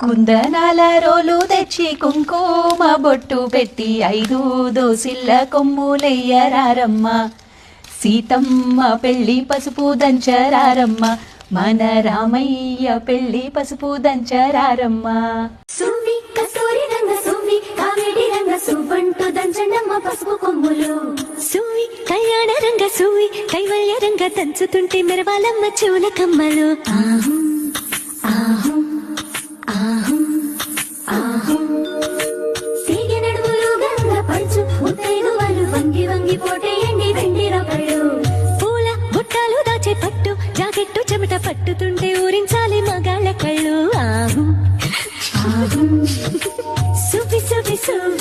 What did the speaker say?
కుందనాల రోలు తెచ్చి కుంకుమ బొట్టు పెట్టి ఐదు దోసిల్ల కొమ్ములెయ్యరారమ్మ. సీతమ్మ పెళ్ళి పసుపు దంచరారమ్మ. మన రామయ్య పెళ్ళి పసుపు దంచరారమ్మ. సువ్వి కస్తూరి రంగ సువ్వి కావేడి రంగ సువ్వంటూ దంచండమ్మ పసుపు కొమ్ములు. సూవి కళ్యాణ రంగ సూవి కైవల్య రంగ దంచుతుంటే మెరవాలమ్మ చెవుల కమ్మలు. ఆహు పూల బుట్టలు దాచే పట్టు జాకెట్టు చెమట పట్టుతుంటే ఊరించాలి మగాళ్ళ కళ్ళు. ఆహు. సుబి సుబి సుబి